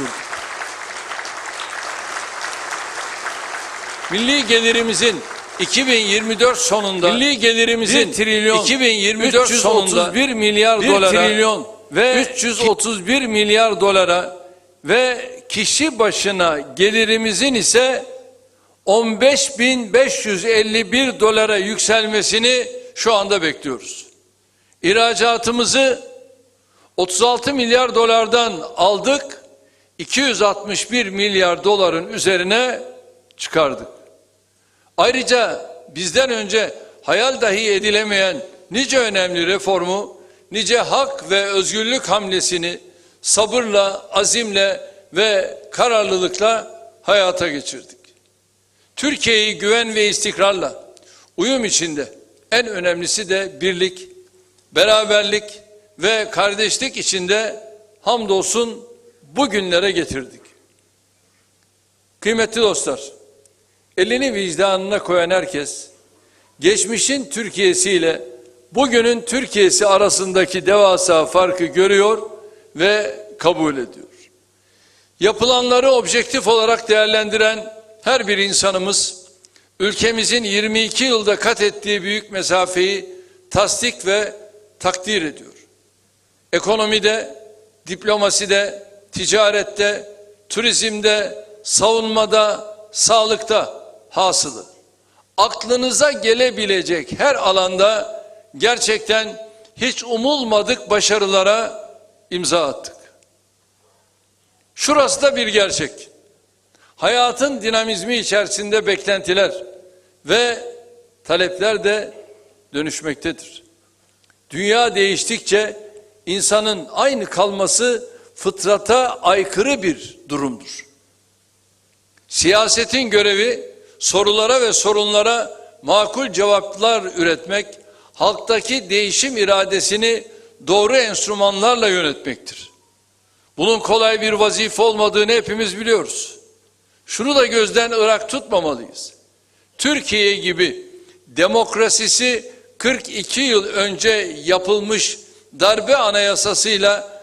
oluşturduk. Milli gelirimizin 2024 sonunda milli gelirimizin 1 trilyon 2024 sonunda 331 milyar 1 dolara trilyon ve 331 milyar dolara ve kişi başına gelirimizin ise 15.551 dolara yükselmesini şu anda bekliyoruz. İhracatımızı 36 milyar dolardan aldık, 261 milyar doların üzerine çıkardık. Ayrıca bizden önce hayal dahi edilemeyen nice önemli reformu, nice hak ve özgürlük hamlesini sabırla, azimle ve kararlılıkla hayata geçirdik. Türkiye'yi güven ve istikrarla, uyum içinde en önemlisi de birlik, beraberlik ve kardeşlik içinde hamdolsun bugünlere getirdik. Kıymetli dostlar, elini vicdanına koyan herkes, geçmişin Türkiye'si ile bugünün Türkiye'si arasındaki devasa farkı görüyor ve kabul ediyor. Yapılanları objektif olarak değerlendiren her bir insanımız, ülkemizin 22 yılda kat ettiği büyük mesafeyi tasdik ve takdir ediyor. Ekonomide, diplomaside, ticarette, turizmde, savunmada, sağlıkta hasılı. Aklınıza gelebilecek her alanda gerçekten hiç umulmadık başarılara imza attık. Şurası da bir gerçek. Hayatın dinamizmi içerisinde beklentiler ve talepler de dönüşmektedir. Dünya değiştikçe insanın aynı kalması fıtrata aykırı bir durumdur. Siyasetin görevi sorulara ve sorunlara makul cevaplar üretmek, halktaki değişim iradesini doğru enstrümanlarla yönetmektir. Bunun kolay bir vazife olmadığını hepimiz biliyoruz. Şunu da gözden ırak tutmamalıyız. Türkiye gibi demokrasisi 42 yıl önce yapılmış darbe anayasasıyla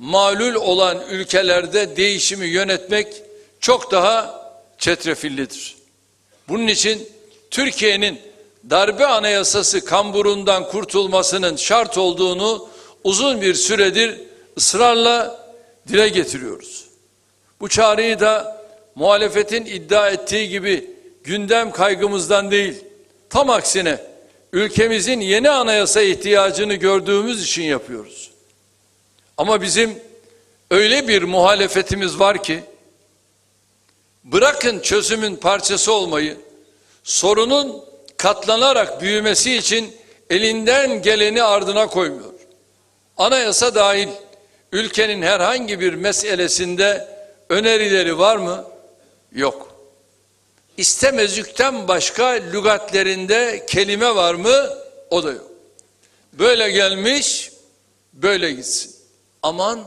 malul olan ülkelerde değişimi yönetmek çok daha çetrefillidir. Bunun için Türkiye'nin darbe anayasası kamburundan kurtulmasının şart olduğunu uzun bir süredir ısrarla dile getiriyoruz. Bu çağrıyı da muhalefetin iddia ettiği gibi gündem kaygımızdan değil, tam aksine ülkemizin yeni anayasa ihtiyacını gördüğümüz için yapıyoruz. Ama bizim öyle bir muhalefetimiz var ki bırakın çözümün parçası olmayı, sorunun katlanarak büyümesi için elinden geleni ardına koymuyor. Anayasa dahil ülkenin herhangi bir meselesinde önerileri var mı? Yok. İstemezlikten başka lügatlerinde kelime var mı? O da yok. Böyle gelmiş, böyle gitsin. Aman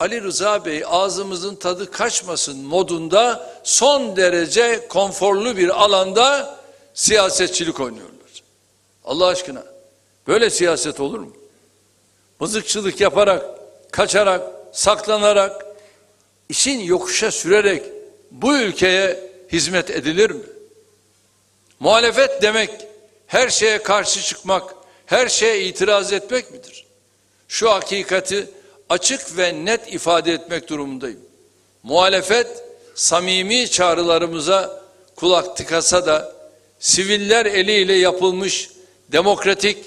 Ali Rıza Bey ağzımızın tadı kaçmasın modunda son derece konforlu bir alanda siyasetçilik oynuyorlar. Allah aşkına böyle siyaset olur mu? Mızıkçılık yaparak, kaçarak, saklanarak, işin yokuşa sürerek bu ülkeye hizmet edilir mi? Muhalefet demek her şeye karşı çıkmak, her şeye itiraz etmek midir? Şu hakikati açık ve net ifade etmek durumundayım. Muhalefet samimi çağrılarımıza kulak tıkasa da siviller eliyle yapılmış demokratik,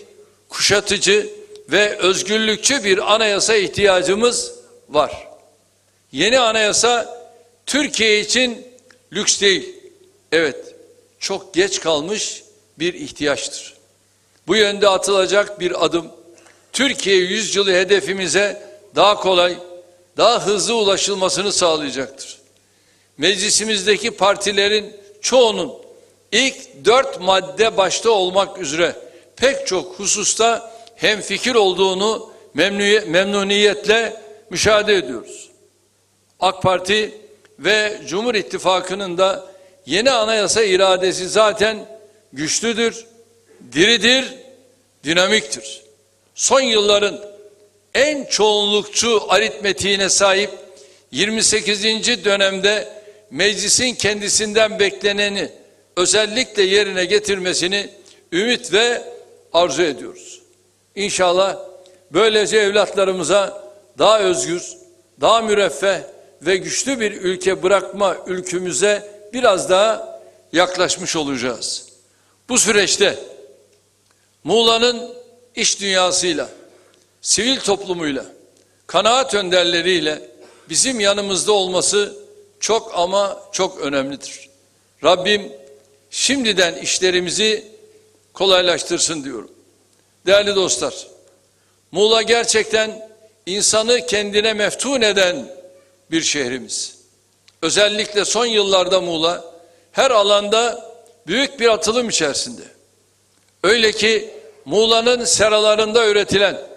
kuşatıcı ve özgürlükçü bir anayasa ihtiyacımız var. Yeni anayasa Türkiye için lüks değil. Evet, çok geç kalmış bir ihtiyaçtır. Bu yönde atılacak bir adım Türkiye yüzyılı hedefimize daha kolay, daha hızlı ulaşılmasını sağlayacaktır. Meclisimizdeki partilerin çoğunun ilk dört madde başta olmak üzere pek çok hususta hemfikir olduğunu memnuniyetle müşahede ediyoruz. AK Parti ve Cumhur İttifakı'nın da yeni anayasa iradesi zaten güçlüdür, diridir, dinamiktir. Son yılların en çoğunlukçu aritmetiğine sahip 28. dönemde meclisin kendisinden bekleneni özellikle yerine getirmesini ümit ve arzu ediyoruz. İnşallah böylece evlatlarımıza daha özgür, daha müreffeh ve güçlü bir ülke bırakma ülkümüze biraz daha yaklaşmış olacağız. Bu süreçte Muğla'nın iş dünyasıyla, sivil toplumuyla, kanaat önderleriyle bizim yanımızda olması çok ama çok önemlidir. Rabbim şimdiden işlerimizi kolaylaştırsın diyorum. Değerli dostlar, Muğla gerçekten insanı kendine meftun eden bir şehrimiz. Özellikle son yıllarda Muğla her alanda büyük bir atılım içerisinde. Öyle ki Muğla'nın seralarında üretilen,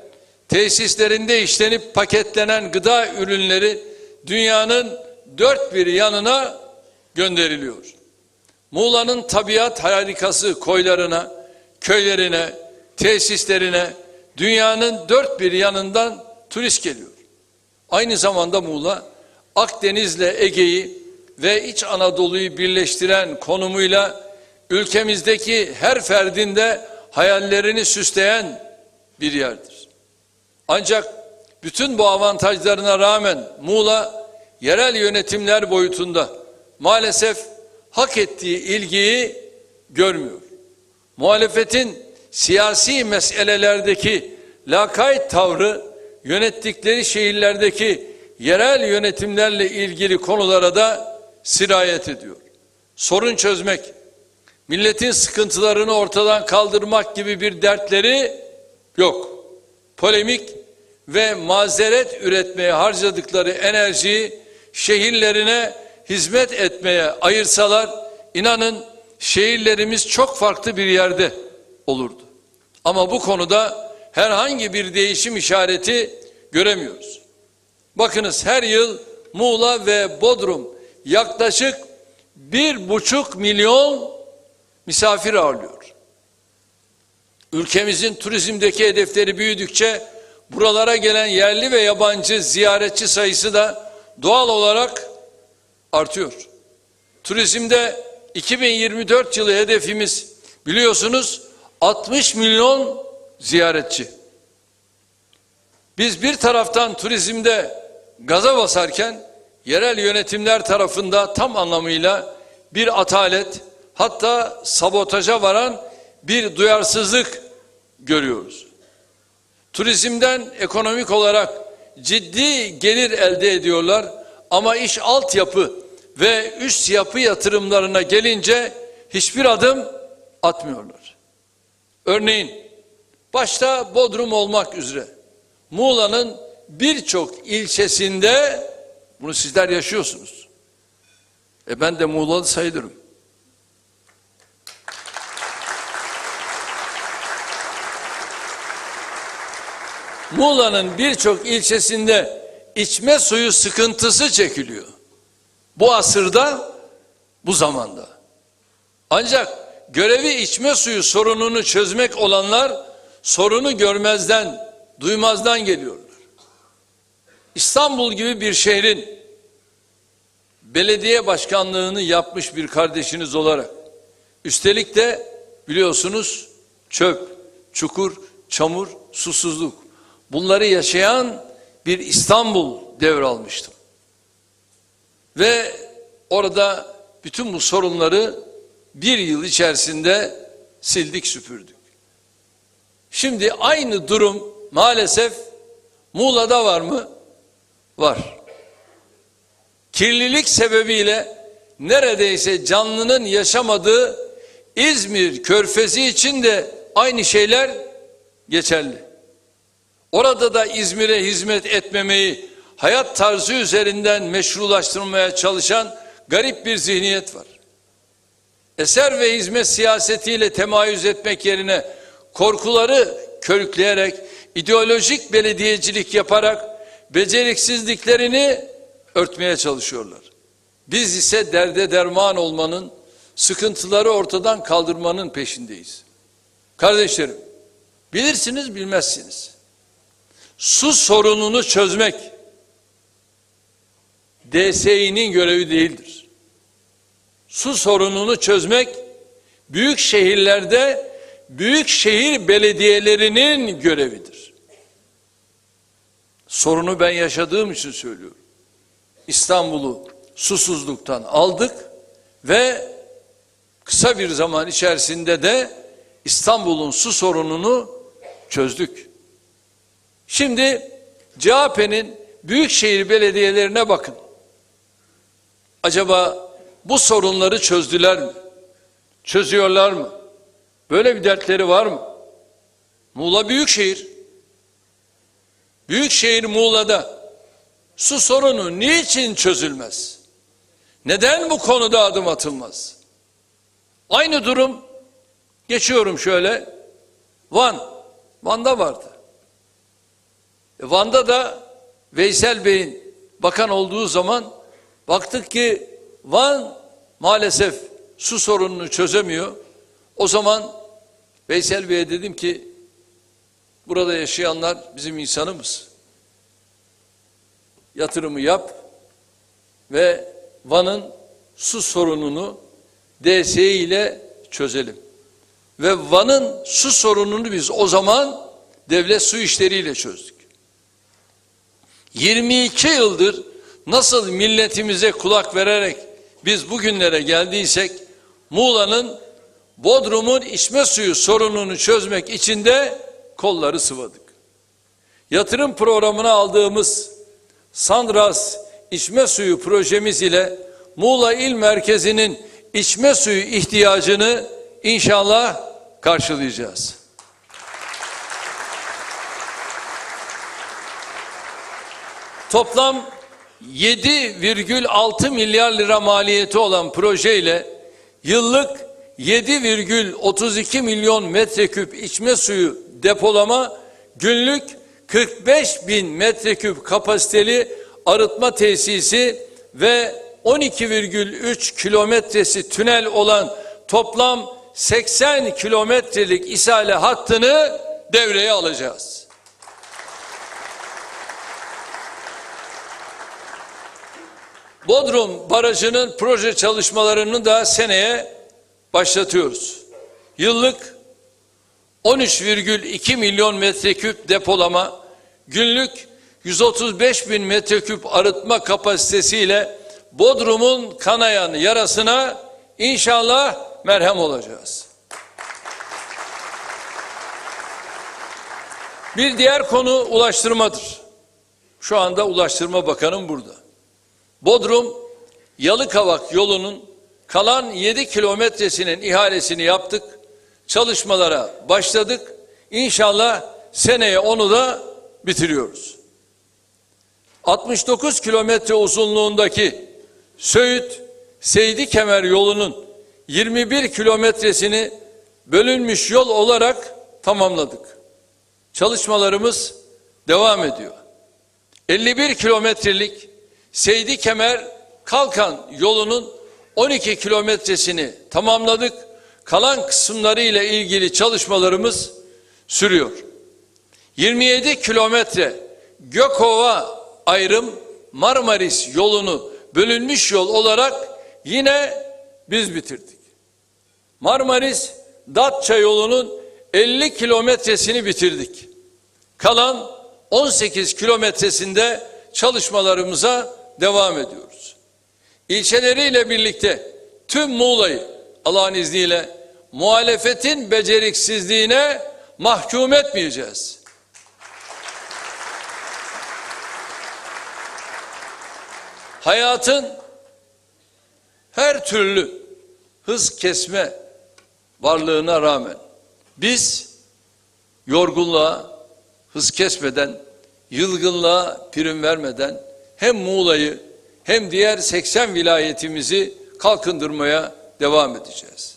tesislerinde işlenip paketlenen gıda ürünleri dünyanın dört bir yanına gönderiliyor. Muğla'nın tabiat harikası koylarına, köylerine, tesislerine dünyanın dört bir yanından turist geliyor. Aynı zamanda Muğla Akdeniz'le Ege'yi ve İç Anadolu'yu birleştiren konumuyla ülkemizdeki her ferdinde hayallerini süsleyen bir yerdir. Ancak bütün bu avantajlarına rağmen Muğla yerel yönetimler boyutunda maalesef hak ettiği ilgiyi görmüyor. Muhalefetin siyasi meselelerdeki lakayt tavrı yönettikleri şehirlerdeki yerel yönetimlerle ilgili konulara da sirayet ediyor. Sorun çözmek, milletin sıkıntılarını ortadan kaldırmak gibi bir dertleri yok. Polemik ve mazeret üretmeye harcadıkları enerjiyi şehirlerine hizmet etmeye ayırsalar inanın şehirlerimiz çok farklı bir yerde olurdu. Ama bu konuda herhangi bir değişim işareti göremiyoruz. Bakınız her yıl Muğla ve Bodrum yaklaşık bir buçuk milyon misafir ağırlıyor. Ülkemizin turizmdeki hedefleri büyüdükçe buralara gelen yerli ve yabancı ziyaretçi sayısı da doğal olarak artıyor. Turizmde 2024 yılı hedefimiz biliyorsunuz 60 milyon ziyaretçi. Biz bir taraftan turizmde gaza basarken yerel yönetimler tarafında tam anlamıyla bir atalet hatta sabotaja varan bir duyarsızlık görüyoruz. Turizmden ekonomik olarak ciddi gelir elde ediyorlar ama iş altyapı ve üst yapı yatırımlarına gelince hiçbir adım atmıyorlar. Örneğin başta Bodrum olmak üzere Muğla'nın birçok ilçesinde bunu sizler yaşıyorsunuz. E ben de Muğla'lı sayılırım. Muğla'nın birçok ilçesinde içme suyu sıkıntısı çekiliyor. Bu asırda, bu zamanda. Ancak görevi içme suyu sorununu çözmek olanlar sorunu görmezden, duymazdan geliyorlar. İstanbul gibi bir şehrin belediye başkanlığını yapmış bir kardeşiniz olarak üstelik de biliyorsunuz çöp, çukur, çamur, susuzluk bunları yaşayan bir İstanbul devralmıştım. Ve orada bütün bu sorunları bir yıl içerisinde sildik süpürdük. Şimdi aynı durum maalesef Muğla'da var mı? Var. Kirlilik sebebiyle neredeyse canlının yaşamadığı İzmir körfezi için de aynı şeyler geçerli. Orada da İzmir'e hizmet etmemeyi hayat tarzı üzerinden meşrulaştırmaya çalışan garip bir zihniyet var. Eser ve hizmet siyasetiyle temayüz etmek yerine korkuları körükleyerek, ideolojik belediyecilik yaparak beceriksizliklerini örtmeye çalışıyorlar. Biz ise derde derman olmanın, sıkıntıları ortadan kaldırmanın peşindeyiz. Kardeşlerim, bilirsiniz bilmezsiniz. Su sorununu çözmek, DSİ'nin görevi değildir. Su sorununu çözmek büyük şehirlerde büyük şehir belediyelerinin görevidir. Sorunu ben yaşadığım için söylüyorum. İstanbul'u susuzluktan aldık ve kısa bir zaman içerisinde de İstanbul'un su sorununu çözdük. Şimdi CHP'nin büyükşehir belediyelerine bakın. Acaba bu sorunları çözdüler mi? Çözüyorlar mı? Böyle bir dertleri var mı? Muğla Büyükşehir. Büyükşehir Muğla'da su sorunu niçin çözülmez? Neden bu konuda adım atılmaz? Aynı durum geçiyorum şöyle. Van. Van'da vardı. E, Van'da da Veysel Bey'in bakan olduğu zaman baktık ki Van maalesef su sorununu çözemiyor. O zaman Veysel Bey'e dedim ki burada yaşayanlar bizim insanımız. Yatırımı yap ve Van'ın su sorununu DSE ile çözelim. Ve Van'ın su sorununu biz o zaman devlet su işleriyle çözdük. 22 yıldır nasıl milletimize kulak vererek biz bugünlere geldiysek Muğla'nın Bodrum'un içme suyu sorununu çözmek için de kolları sıvadık. Yatırım programına aldığımız Sandras içme suyu projemiz ile Muğla İl Merkezi'nin içme suyu ihtiyacını inşallah karşılayacağız. Toplam 7,6 milyar lira maliyeti olan projeyle yıllık 7,32 milyon metreküp içme suyu depolama, günlük 45 bin metreküp kapasiteli arıtma tesisi ve 12,3 kilometresi tünel olan toplam 80 kilometrelik isale hattını devreye alacağız. Bodrum Barajı'nın proje çalışmalarını da seneye başlatıyoruz. Yıllık 13,2 milyon metreküp depolama, günlük 135 bin metreküp arıtma kapasitesiyle Bodrum'un kanayan yarasına inşallah merhem olacağız. Bir diğer konu ulaştırmadır. Şu anda Ulaştırma Bakanım burada. Bodrum Yalıkavak yolunun kalan 7 kilometresinin ihalesini yaptık. Çalışmalara başladık. İnşallah seneye onu da bitiriyoruz. 69 kilometre uzunluğundaki Söğüt Seydi Kemer yolunun 21 kilometresini bölünmüş yol olarak tamamladık. Çalışmalarımız devam ediyor. 51 kilometrelik Seydi Kemer Kalkan yolunun 12 kilometresini tamamladık. Kalan kısımları ile ilgili çalışmalarımız sürüyor. 27 kilometre Gökova ayrım Marmaris yolunu bölünmüş yol olarak yine biz bitirdik. Marmaris Datça yolunun 50 kilometresini bitirdik. Kalan 18 kilometresinde çalışmalarımıza devam ediyoruz. İlçeleriyle birlikte tüm Muğla'yı Allah'ın izniyle muhalefetin beceriksizliğine mahkum etmeyeceğiz. Hayatın her türlü hız kesme varlığına rağmen biz yorgunluğa hız kesmeden, yılgınlığa prim vermeden hem Muğla'yı hem diğer 80 vilayetimizi kalkındırmaya devam edeceğiz.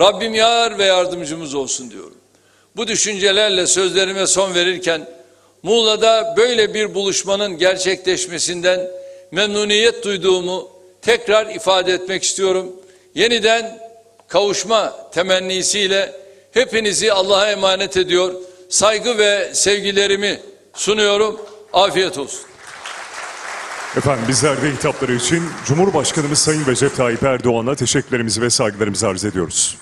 Rabbim yar ve yardımcımız olsun diyorum. Bu düşüncelerle sözlerime son verirken Muğla'da böyle bir buluşmanın gerçekleşmesinden memnuniyet duyduğumu tekrar ifade etmek istiyorum. Yeniden kavuşma temennisiyle hepinizi Allah'a emanet ediyor. Saygı ve sevgilerimi sunuyorum. Afiyet olsun. Efendim bizler de hitapları için Cumhurbaşkanımız Sayın Recep Tayyip Erdoğan'a teşekkürlerimizi ve saygılarımızı arz ediyoruz.